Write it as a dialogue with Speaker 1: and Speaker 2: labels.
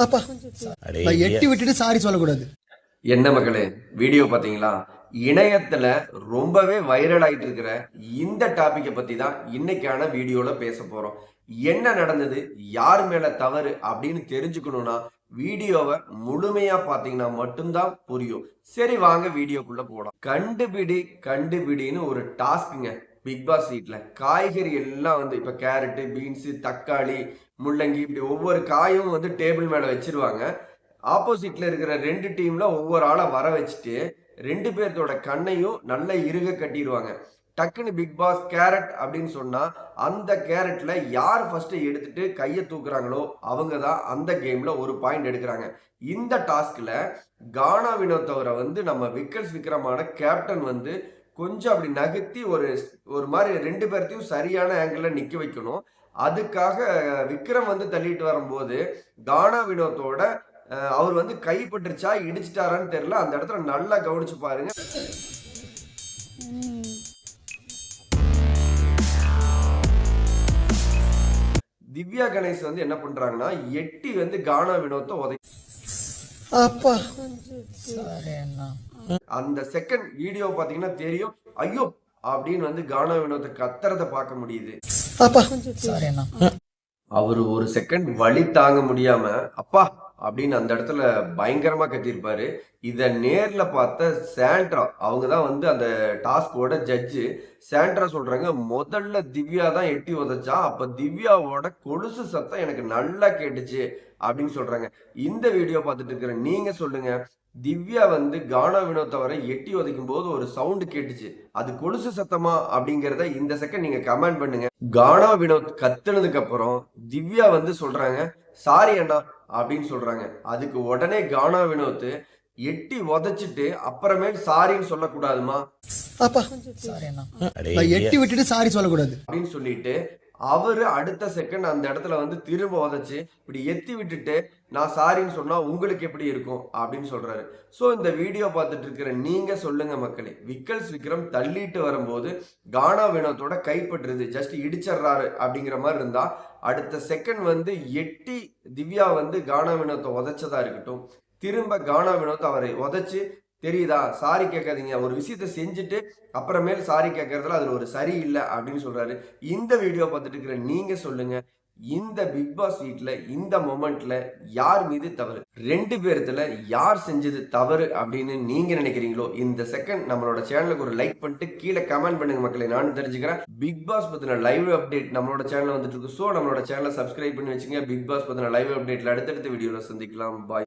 Speaker 1: அப்பா. நான் எட்டி விட்டுட்டு சாரி சொல்லக்கூடாது.
Speaker 2: என்ன மக்களே வீடியோ பாத்தீங்களா இணையத்துல ரொம்பவே வைரல் ஆயிட்டு இருக்கிற இந்த டாபிக்கை பத்தி தான் இன்னைக்கான வீடியோல பேச போறோம். என்ன நடந்தது யார் மேல தவறு அப்படின்னு தெரிஞ்சுக்கணும்னா வீடியோவை முழுமையா பாத்தீங்கன்னா மட்டும்தான் புரியும். சரி வாங்க வீடியோக்குள்ள போலாம். கண்டுபிடி கண்டுபிடின்னு ஒரு டாஸ்க்குங்க பிக் பாஸ் வீட்டில் காய்கறி எல்லாம் வந்து இப்போ கேரட்டு பீன்ஸு தக்காளி முள்ளங்கி இப்படி ஒவ்வொரு காயும் வந்து டேபிள் மேலே வச்சிருவாங்க. ஆப்போசிட்டில் இருக்கிற ரெண்டு டீம்ல ஒவ்வொரு ஆளை வர வச்சுட்டு ரெண்டு பேர்த்தோட கண்ணையும் நல்லா இறுக கட்டிடுவாங்க டக்குன்னு பிக் பாஸ் கேரட் அப்படின்னு சொன்னால் அந்த கேரட்டில் யார் ஃபஸ்ட்டு எடுத்துட்டு கையை தூக்குறாங்களோ அவங்க தான் அந்த கேமில் ஒரு பாயிண்ட் எடுக்கிறாங்க. இந்த டாஸ்கில் கானா வினோத்தவரை வந்து நம்ம விக்கல்ஸ் விக்ரமான கேப்டன் வந்து கொஞ்சம் அப்படி நகர்த்தி ஒரு ஒரு மாதிரி ரெண்டு பேர்த்தையும் சரியான ஆங்கிள் நிக்க வைக்கணும். அதுக்காக விக்ரம் வந்து தள்ளிட்டு வரும்போது கானா வினோத்தோட அவர் வந்து கைப்பற்றுச்சா இடிச்சிட்டாரான்னு தெரியல. அந்த இடத்துல நல்லா கவனிச்சு பாருங்க. திவ்யா கணேஷ் வந்து என்ன பண்றாங்கன்னா எட்டி வந்து கானா வினோத்தை உதை
Speaker 1: அப்பா.
Speaker 2: அந்த செகண்ட் வீடியோ பாத்தீங்கன்னா தெரியும். ஐயோ அப்படின்னு வந்து கானா வினோத்தை கத்துறத பார்க்க முடியுது.
Speaker 1: அப்பா.
Speaker 2: அவர் ஒரு செகண்ட் வலி தாங்க முடியாம அப்பா அப்படின்னு அந்த இடத்துல பயங்கரமா கத்திருப்பாரு. இத நேர்ல பார்த்த சாண்ட்ரா அவங்க தான் வந்து அந்த டாஸ்கோட ஜட்ஜு சாண்ட்ரா சொல்றாங்க முதல்ல திவ்யா தான் எட்டி உதைச்சா அப்ப திவ்யாவோட கொலுசு சத்தம் எனக்கு நல்லா கேட்டுச்சு. அப்படின்னு சொல்றாங்க. இந்த வீடியோ பார்த்துட்டு இருக்கிற நீங்க சொல்லுங்க. திவ்யா வந்து கானா வினோத் அவரை எட்டி உதைக்கும் போது ஒரு சவுண்ட் கேட்டுச்சு. அது கொலுசு சத்தமா அப்படிங்கறத இந்த செகண்ட் நீங்க கமெண்ட் பண்ணுங்க. கானா வினோத் கத்துனதுக்கு அப்புறம் திவ்யா வந்து சொல்றாங்க சாரி அண்ணா அப்படின்னு சொல்றாங்க. அதுக்கு உடனே கானா வினோத் எட்டி உதைச்சிட்டு அப்புறமேல் சாரின்னு சொல்லக்கூடாதுமா.
Speaker 1: எட்டி விட்டுட்டு சாரி சொல்லக்கூடாது.
Speaker 2: அப்படின்னு சொல்லிட்டு அவர் அடுத்த செகண்ட் அந்த இடத்துல வந்து திரும்ப உதைச்சு இப்படி எத்தி விட்டுட்டு நான் சாரின்னு சொன்னால் உங்களுக்கு எப்படி இருக்கும்? அப்படின்னு சொல்கிறாரு ஸோ இந்த வீடியோ பார்த்துட்டு இருக்கிற நீங்கள் சொல்லுங்கள் மக்களே. விக்கல்ஸ் விக்ரம் தள்ளிட்டு வரும்போது கானா வினோத்தோட கைப்பற்றுறது ஜஸ்ட் இடிச்சிடுறாரு அப்படிங்கிற மாதிரி இருந்தால் அடுத்த செகண்ட் வந்து எட்டி திவ்யா வந்து கானா வினோத்தை உதைச்சதா இருக்கட்டும். திரும்ப கானா வினோத் அவரை உதச்சு தெரியுதா? சாரி கேட்காதீங்க. ஒரு விஷயத்த செஞ்சுட்டு அப்புறமேல் சாரி கேட்கறதுல அதில் ஒரு சரி இல்லை அப்படின்னு சொல்றாரு. இந்த வீடியோ பார்த்துட்டு இருக்கிற நீங்க சொல்லுங்க. இந்த பிக் பாஸ் வீட்ல இந்த மொமெண்ட்ல யார் மீது தவறு? ரெண்டு பேர்த்துல யார் செஞ்சது தவறு அப்படின்னு நீங்க நினைக்கிறீங்களோ இந்த செகண்ட் நம்மளோட சேனலுக்கு ஒரு லைக் பண்ணிட்டு கீழே கமெண்ட் பண்ணுங்க மக்களை. நானும் தெரிஞ்சுக்கிறேன். பிக் பாஸ் பத்தின லைவ் அப்டேட் நம்மளோட சேனல் வந்துட்டு இருக்கு. ஸோ நம்மளோட சேனலை சப்ஸ்கிரைப் பண்ணி வச்சுங்க. பிக் பாஸ் பத்தின லைவ் அப்டேட்ல அடுத்தடுத்த வீடியோல சந்திக்கலாம். பாய்